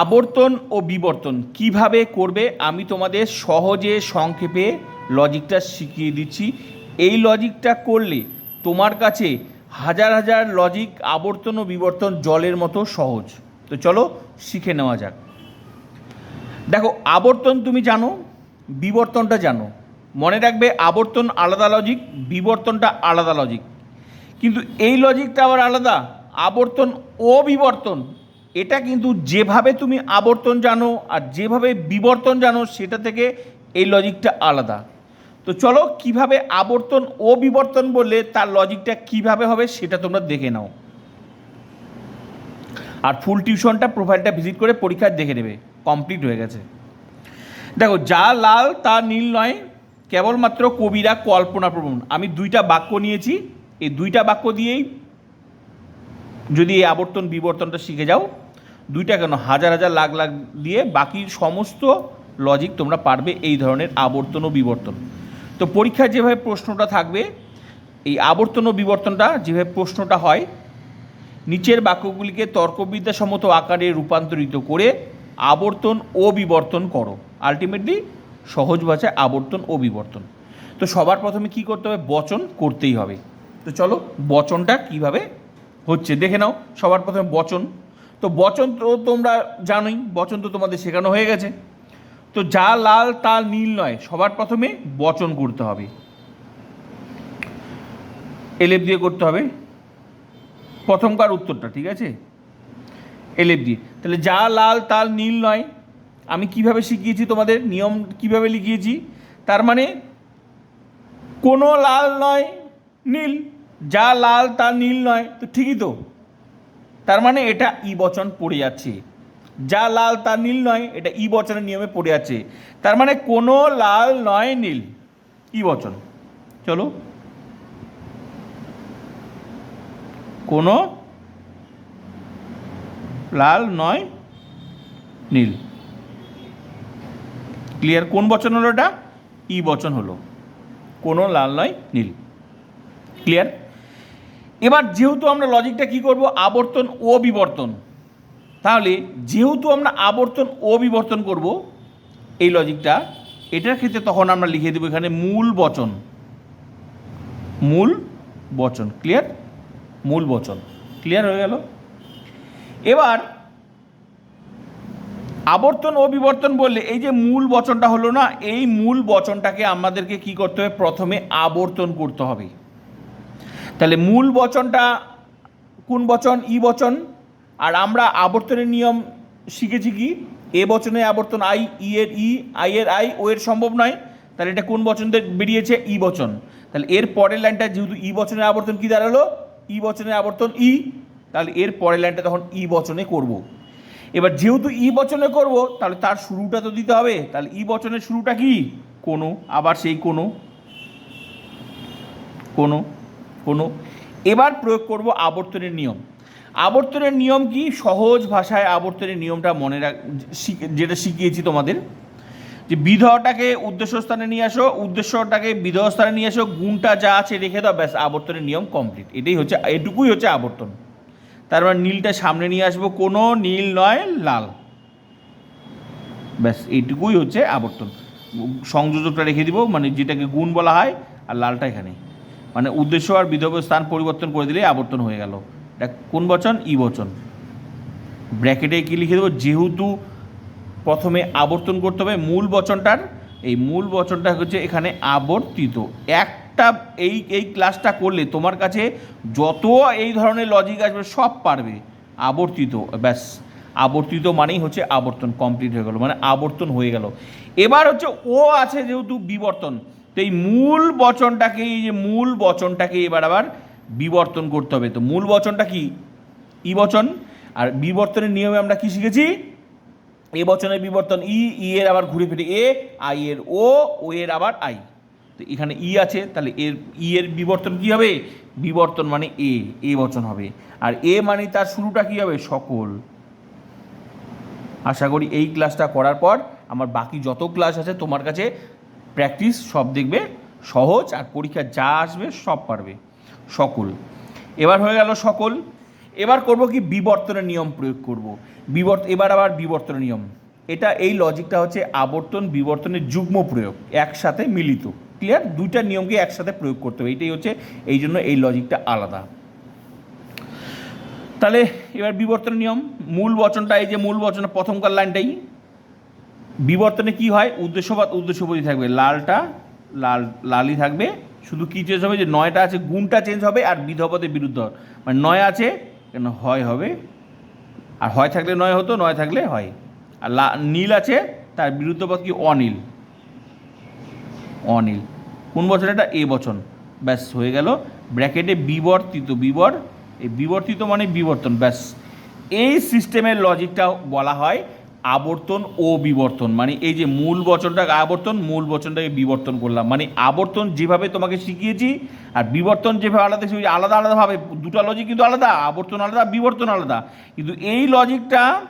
আবর্তন ও বিবর্তন কীভাবে করবে, আমি তোমাদের সহজে সংক্ষেপে লজিকটা শিখিয়ে দিচ্ছি। এই লজিকটা করলে তোমার কাছে হাজার হাজার লজিক আবর্তন ও বিবর্তন জলের মতো সহজ। তো চলো শিখে নেওয়া যাক। দেখো, আবর্তন তুমি জানো, বিবর্তনটা জানো। মনে রাখবে, আবর্তন আলাদা লজিক বিবর্তনটা আলাদা লজিক কিন্তু এই লজিকটা আবার আলাদা, আবর্তন ও বিবর্তন এটা কিন্তু যেভাবে তুমি আবর্তন জানো আর যেভাবে বিবর্তন জানো, সেটা থেকে এই লজিকটা আলাদা। তো চলো কীভাবে আবর্তন ও বিবর্তন বললে তার লজিকটা কীভাবে হবে সেটা তোমরা দেখে নাও। আর ফুল টিউশনটা প্রোফাইলটা ভিজিট করে পরীক্ষায় দেখে নেবে। কমপ্লিট হয়ে গেছে। দেখো, যা লাল, তা নীল নয়। কেবলমাত্র কবিরা কল্পনা প্রবণ। আমি দুইটা বাক্য নিয়েছি। এই দুইটা বাক্য দিয়েই যদি এই আবর্তন বিবর্তনটা শিখে যাও দুইটা কেন? হাজার হাজার লাখ লাখ দিয়ে বাকি সমস্ত লজিক তোমরা পারবে এই ধরনের আবর্তন ও বিবর্তন। তো পরীক্ষায় যেভাবে প্রশ্নটা থাকবে, এই আবর্তন ও বিবর্তনটা যেভাবে প্রশ্নটা হয়, নিচের বাক্যগুলিকে তর্কবিদ্যাসম্মত আকারে রূপান্তরিত করে আবর্তন ও বিবর্তন করো। আলটিমেটলি সহজ ভাষায় আবর্তন ও বিবর্তন। তো সবার প্রথমে কি করতে হবে? বচন করতেই হবে। তো চলো বচনটা কীভাবে হচ্ছে? দেখে নাও। সবার প্রথমে বচন তো বচন তো তোমরা জানোই বচন তো তোমাদের শেখানো হয়ে গেছে। তো যা লাল তা নীল নয়, সবার প্রথমে বচন করতে হবে। এলেপ দিয়ে করতে হবে। প্রথমকার উত্তরটা, ঠিক আছে? এলেপ দিয়ে। তাহলে যা লাল তাল নীল নয়, আমি কীভাবে শিখিয়েছি তোমাদের? নিয়ম কীভাবে লিখিয়েছি? তার মানে কোনো লাল নয়, নীল। যা লাল তা নীল নয়, তো ঠিকই তো। তার মানে এটা ই বচন পড়ে যাচ্ছে। যা লাল তা নীল নয়, এটা ই বচনের নিয়মে পড়ে যাচ্ছে। তার মানে কোনো লাল নয়, নীল। ই বচন। চলো। কোনো লাল নয়, নীল। ক্লিয়ার? কোন বচন হলো এটা ই বচন হলো। কোনো লাল নয়, নীল। ক্লিয়ার? এবার যেহেতু আমরা লজিকটা কি করব? আবর্তন ও বিবর্তন। তাহলে যেহেতু আমরা আবর্তন ও বিবর্তন করব, এই লজিকটা এটার ক্ষেত্রে তখন আমরা লিখে দেবো এখানে মূল বচন। মূল বচন ক্লিয়ার মূল বচন। ক্লিয়ার হয়ে গেল? এবার, আবর্তন ও বিবর্তন বললে এই যে মূল বচনটা হলো না, এই মূল বচনটাকে আমাদেরকে কি করতে হবে? প্রথমে আবর্তন করতে হবে। তাহলে মূল বচনটা কোন বচন? ই বচন। আর আমরা আবর্তনের নিয়ম শিখেছি কি? এ বচনে আবর্তন আই, ই এর ই, আই এর আই, ও এর সম্ভব নয়। তাহলে এটা কোন বচন বেরিয়েছে? ই বচন। তাহলে এর পরের লাইনটা যেহেতু ই বচনের আবর্তন কি দাঁড়াল? ই বচনের আবর্তন ই। তাহলে এর পরের লাইনটা তখন ই বচনে করব। এবার যেহেতু ই বচনে করব, তাহলে তার শুরুটা তো দিতে হবে। তাহলে ই বচনের শুরুটা কি? কোনো। আবার সেই কোনো। কোনো। কোনো এবার প্রয়োগ করব আবর্তনের নিয়ম। আবর্তনের নিয়ম কি? সহজ ভাষায় আবর্তনের নিয়মটা মনে রাখ যেটা শিখিয়েছি তোমাদের। যে বিধটাকে উদ্দেশ্য স্থানে নিয়ে আসো, উদ্দেশ্যটাকে বিধহ স্থানে নিয়ে আসো, গুণটা যা আছে রেখে দাও, ব্যাস, আবর্তনের নিয়ম কমপ্লিট এটাই হচ্ছে, এটুকুই হচ্ছে আবর্তন। তারপর নীলটা সামনে নিয়ে আসব, কোনো নীল নয়, লাল। ব্যাস এইটুকুই হচ্ছে আবর্তন। সংযোজকটা রেখে দিব মানে যেটাকে গুণ বলা হয়, আর লালটা এখানে মানে উদ্দেশ্য আর বিধব স্থান পরিবর্তন করে দিলে আবর্তন হয়ে গেল। এটা কোন বচন? ই বচন। ব্র্যাকেটে কি লিখে দেবো? যেহেতু প্রথমে আবর্তন করতে হবে মূল বচনটার, এই মূল বচনটা হচ্ছে এখানে আবর্তিত। একটা এই এই ক্লাসটা করলে তোমার কাছে যত এই ধরনের লজিক আসবে সব পারবে। আবর্তিত, ব্যাস। আবর্তিত মানেই হচ্ছে আবর্তন কমপ্লিট হয়ে গেল মানে আবর্তন হয়ে গেল। এবার হচ্ছে ও আছে যেহেতু বিবর্তন। তো এই মূল বচনটাকে, এই যে মূল বচনটাকে এবার আবার বিবর্তন করতে হবে। তো মূল বচনটা কি? ই বচন। আর বিবর্তনের নিয়মে আমরা কি শিখেছি? এ বচনের বিবর্তন ই ই এর আবার ঘুরে ফিরে এ, আই এর ও ও এর আবার আই। তো এখানে ই আছে, তাহলে এর, ই এর বিবর্তন কি হবে? বিবর্তন মানে এ এ বচন হবে। আর এ মানে তার শুরুটা কি হবে? সকল। আশা করি এই ক্লাসটা করার পর আমার বাকি যত ক্লাস আছে তোমার কাছে প্র্যাকটিস সব দেখবে, সহজ আর পরীক্ষা যা আসবে সব পারবে। সকল। এবার হয়ে গেল সকল। এবার করব কি বিবর্তনের নিয়ম প্রয়োগ করব। বিবর্ত এবার আবার বিবর্তনের নিয়ম। এটা এই লজিকটা হচ্ছে আবর্তন, বিবর্তনের যুগ্ম প্রয়োগ, একসাথে মিলিত। ক্লিয়ার দুইটা নিয়মকে একসাথে প্রয়োগ করতে হবে। এটাই হচ্ছে এই জন্য এই লজিকটা আলাদা। তাহলে এবার বিবর্তন নিয়ম। মূল বচনটা, এই যে মূল বচনের প্রথমকার লাইনটাই। বিবর্তনে কি হয়? উদ্দেশ্যবাদ উদ্দেশ্যবোধী থাকবে। লালটা, লাল, লালই থাকবে। শুধু কি চেঞ্জ হবে? যে নয়টা আছে, গুণটা চেঞ্জ হবে আর বিধপদের বিরুদ্ধ মানে নয় আছে, কেন হয় হবে? আর হয় থাকলে নয় হতো, নয় থাকলে হয়। আর লা, নীল আছে, তার বিরুদ্ধ পদ কি? অনীল। অনীল। কোন বছর এটা? এ বচন। ব্যাস, হয়ে গেল। ব্র্যাকেটে বিবর্তিত, বিবর, এই বিবর্তিত মানে বিবর্তন, ব্যাস। এই সিস্টেমের লজিকটা বলা হয় আবর্তন ও বিবর্তন মানে এই যে মূল বচনটাকে আবর্তন, মূল বচনটাকে বিবর্তন করলাম। মানে আবর্তন যেভাবে তোমাকে শিখিয়েছি আর বিবর্তন যেভাবে আলাদা শিখিয়েছি, আলাদা আলাদাভাবে, দুটো লজিক কিন্তু আলাদা, আবর্তন আলাদা, বিবর্তন আলাদা। কিন্তু এই লজিকটা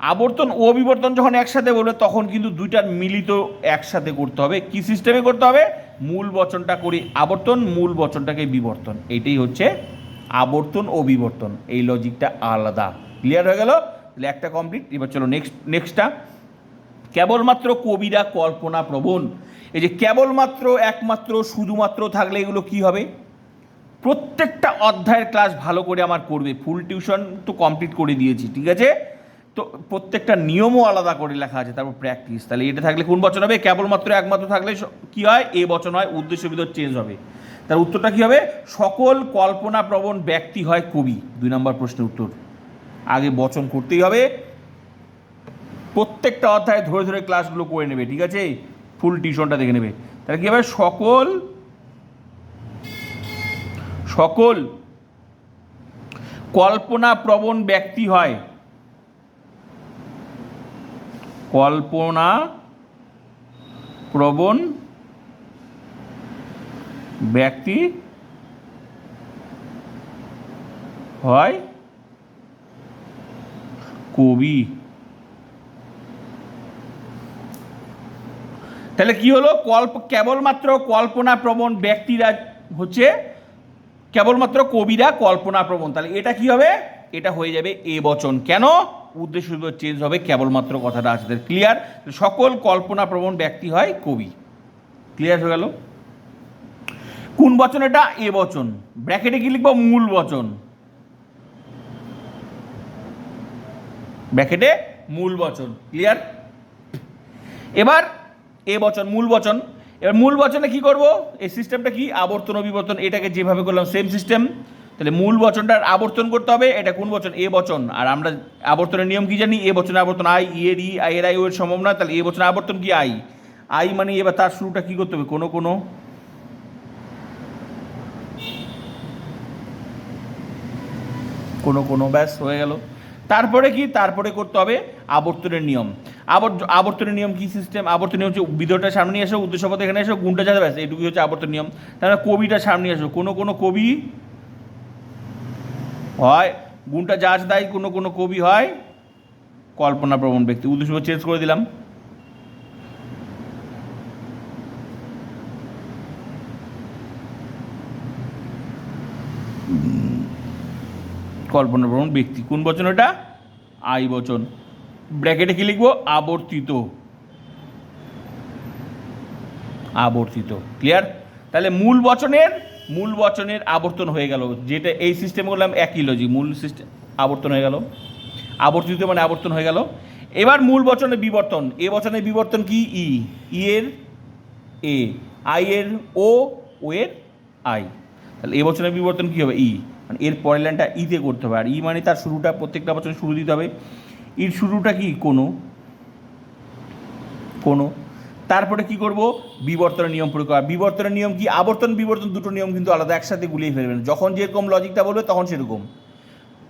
আবর্তন ও বিবর্তন যখন একসাথে বলবে, তখন কিন্তু দুইটার মিলিত একসাথে করতে হবে। কি সিস্টেমে করতে হবে? মূল বচনটা করি আবর্তন, মূল বচনটাকে বিবর্তন। এইটাই হচ্ছে আবর্তন ও বিবর্তন। এই লজিকটা আলাদা। ক্লিয়ার হয়ে গেল? তাহলে একটা কমপ্লিট এবার চলো নেক্সট নেক্সটটা কেবলমাত্র কবিরা কল্পনা প্রবণ। এই যে কেবলমাত্র, একমাত্র, শুধুমাত্র থাকলে এগুলো কি হবে? প্রত্যেকটা অধ্যায়ের ক্লাস ভালো করে আমার করবে। ফুল টিউশন তো কমপ্লিট করে দিয়েছি, ঠিক আছে? তো প্রত্যেকটা নিয়মও আলাদা করে লেখা আছে, তারপর প্র্যাকটিস তাহলে এটা থাকলে কোন বচন হবে? কেবলমাত্র, একমাত্র থাকলে কি হয়? এ বচন হয়, উদ্দেশ্য বিধর চেঞ্জ হবে। তার উত্তরটা কি হবে? সকল কল্পনা প্রবণ ব্যক্তি হয় কবি। দুই নম্বর প্রশ্নের উত্তর। আগে বচন করতেই হবে। প্রত্যেকটা অধ্যায় ধরে ধরে ক্লাসগুলো করে নেবে, ঠিক আছে? ফুল টিউশনটা দেখে নেবে। তাহলে কি হবে? সকল সকল কল্পনা প্রবণ ব্যক্তি হয়। কল্পনা প্রবণ ব্যক্তি হয় কবি। তাহলে কি হলো? কল্প, কেবলমাত্র কল্পনা প্রবণ ব্যক্তিরা হচ্ছে কেবলমাত্র কবিরা কল্পনা প্রবণ তাহলে এটা কি হবে? এটা হয়ে যাবে এ বচন। কেন? উদ্দেশ্য চেঞ্জ হবে, কেবলমাত্র কথাটা আছে ক্লিয়ার সকল কল্পনা প্রবণ ব্যক্তি হয় কবি। ক্লিয়ার হয়ে গেল? কোন বচন এটা? এ বচন। ব্র্যাকেটে কি লিখব? মূল বচন। ব্র্যাকেটে মূল বচন, ক্লিয়ার? এবার এ বচন, মূল বচন। এবার মূল বচনে কি করব? এই সিস্টেমটা কি? আবর্তন ও বিবর্তন এটাকে যেভাবে করলাম সেম সিস্টেম তাহলে মূল বচনটার আবর্তন করতে হবে। এটা কোন বচন? এ বচন। আর আমরা আবর্তনের নিয়ম কি জানি? এ বচনে আবর্তন আই এর ই, আই, এর আই, ও এর সম্ভব না। তাহলে এ বচনে আবর্তন কি? আই। আই মানে এবার তার শুরুটা কি করতে হবে? কোনো কোনো। কোনো কোনো, ব্যাস, হয়ে গেল। তারপরে কি? তারপরে করতে হবে আবর্তনের নিয়ম। আবর, আবর্তনের নিয়ম কি সিস্টেম আবর্তন নিয়ম হচ্ছে বিধটা সামনে এসো, উদ্দেশ্যপথ এখানে এসো, গুণটা যাতে ব্যাস এটুকুই হচ্ছে আবর্তন নিয়ম। তাহলে কবিটা সামনে এসো, কোনো কোনো কবি হয়, গুণটা যাচ দেয় কোনো কোনো কবি হয় কল্পনা প্রবণ ব্যক্তি। উদ্দেশ্য চেঞ্জ করে দিলাম। কল্পনাপ্রবণ ব্যক্তি কোন বচন এটা? আই বচন। ব্র্যাকেটে কি লিখব? আবর্তিত। আবর্তিত। ক্লিয়ার তাহলে মূল বচনের মূল বচনের আবর্তন হয়ে গেল। যেটা এই সিস্টেম করলাম একই লজি মূল সিস্টেম আবর্তন হয়ে গেল। আবর্তিত মানে আবর্তন হয়ে গেল। এবার মূল বচনে বিবর্তন। এ বচনের বিবর্তন কি? ই ই এর এ আই এর ও ও এর আই তাহলে এ বছরের বিবর্তন কী হবে? ই মানে এর পরের লাইনটা ইতে করতে হবে। আর ই মানে তার শুরুটা, প্রত্যেকটা বছর শুরু দিতে হবে। ইর শুরুটা কি? কোনো। কোনো। তারপরে কি করব? বিবর্তনের নিয়ম প্রয়োগ করা। বিবর্তনের নিয়ম কি? আবর্তন, বিবর্তন দুটো নিয়ম কিন্তু আলাদা, একসাথে গুলিয়ে ফেলবেন। যখন যেরকম লজিকটা বলবে, তখন সেরকম।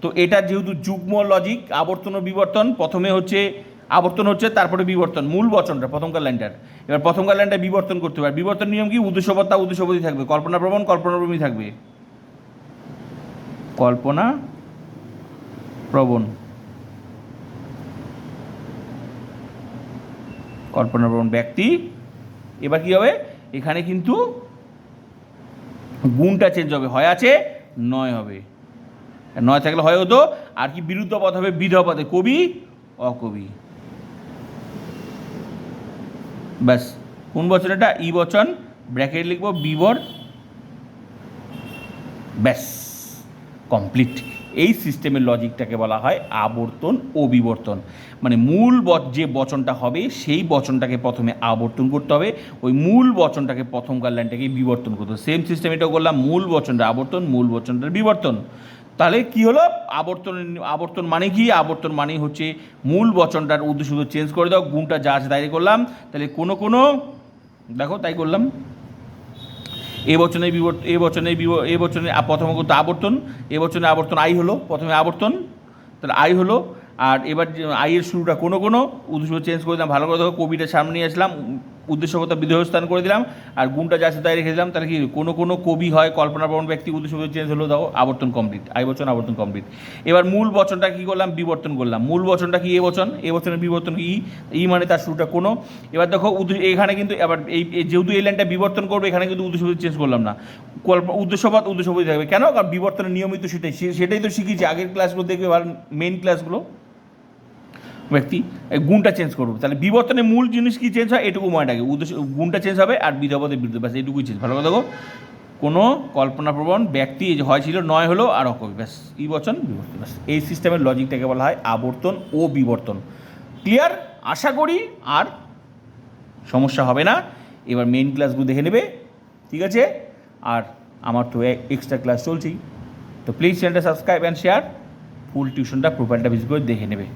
তো এটা যেহেতু যুগ্ম লজিক, আবর্তন ও বিবর্তন, প্রথমে হচ্ছে আবর্তন হচ্ছে, তারপরে বিবর্তন, মূল বচনটা, প্রথমকার লাইনটার। এবার প্রথমকার লাইনটা বিবর্তন করতে হবে। বিবর্তন নিয়ম কি? উদ্দেশ্যবত্তা উদ্দেশ্যবোধী থাকবে। কল্পনা প্রবণ কল্পনাপ্রবী থাকবে। কল্পনা প্রবণ। কল্পনাপ্রবণ ব্যক্তি। এবার কি হবে? এখানে কিন্তু গুণটা চেঞ্জ হবে। হয় আছে, নয় হবে। নয় থাকলে হয় হতো, আর কি বিরুদ্ধ পদ হবে? বিধ পদে কবি, অকবি। ব্যাস, কোন বচন এটা ই বচন, ব্র্যাকেট লিখব, বিবর। ব্যাস। কমপ্লিট এই সিস্টেমের লজিকটাকে বলা হয় আবর্তন ও বিবর্তন। মানে মূল যে বচনটা হবে, সেই বচনটাকে প্রথমে আবর্তন করতে হবে। ওই মূল বচনটাকে প্রথমকার লাইনটাকে বিবর্তন করতে হবে। সেম সিস্টেম এটাও করলাম, মূল বচনটা আবর্তন, মূল বচনটার বিবর্তন। তাহলে কি হলো? আবর্তন আবর্তন মানে কি? আবর্তন মানে হচ্ছে মূল বচনটার উদ্দেশ্য চেঞ্জ করে দাও, গুণটা যা আছে তাই করলাম। তাহলে কোনো কোনো, দেখো তাই করলাম। এ বচনে বিবর্তন এ বচনে এ বচনে প্রথম করতে আবর্তন, এ বচনে আবর্তন আই হলো, প্রথমে আবর্তন, তাহলে আই হলো, আর এবার আইয়ের শুরুটা কোনো কোনো, উদ্দেশ্য চেঞ্জ করে দিলাম, ভালো করে দেখো, কবিটা সামনে আসলাম উদ্দেশ্যকতা বিধেয়স্থান করে দিলাম, আর গুণটা যা তাই রেখে দিলাম। তাহলে কি কোনো কোনো কবি হয়, কল্পনাপ্রবণ ব্যক্তি উদ্দেশ্য চেঞ্জ হলো, দাও, আবর্তন কমপ্লিট, আই বচন, আবর্তন কমপ্লিট। এবার মূল বচনটা কী করলাম? বিবর্তন করলাম। মূল বচনটা কি এ বচন? এ বচনের বিবর্তন ই ই মানে তার শুরুটা কোনো। এবার দেখো এখানে কিন্তু, এবার এই যেহেতু এই লাইনটা বিবর্তন করবে, এখানে কিন্তু উদ্দেশ্য চেঞ্জ করলাম না। কল্প উদ্দেশ্যপদ উদ্দেশ্যপদ থাকবে। কেন? কারণ বিবর্তনের নিয়মিত সেটাই সেটাই তো শিখিয়েছি। আগের ক্লাসগুলো দেখবে মেইন ক্লাসগুলো ব্যক্তি গুণটা চেঞ্জ করব। তাহলে বিবর্তনের মূল জিনিস কি চেঞ্জ হয়? এটুকু মনে রাখে উদ্দেশ্য, গুণটা চেঞ্জ হবে আর বিধপদের বিরুদ্ধে। ব্যাস এইটুকুই চেঞ্জ ভালো কথা দেখো। কোনো কল্পনাপ্রবণ ব্যক্তি হয় ছিল, নয় হলো আর অকবি ব্যাস ই বচন বিবর্তন। ব্যাস, এই সিস্টেমের লজিকটাকে বলা হয় আবর্তন ও বিবর্তন। ক্লিয়ার আশা করি আর সমস্যা হবে না। এবার মেন ক্লাসগুলো দেখে নেবে। ঠিক আছে? আর আমার তো এক্সট্রা ক্লাস চলছেই। তো প্লিজ চ্যানেলটা সাবস্ক্রাইব অ্যান্ড শেয়ার ফুল টিউশনটা প্রোফাইলটা ভিজিট করে দেখে নেবে।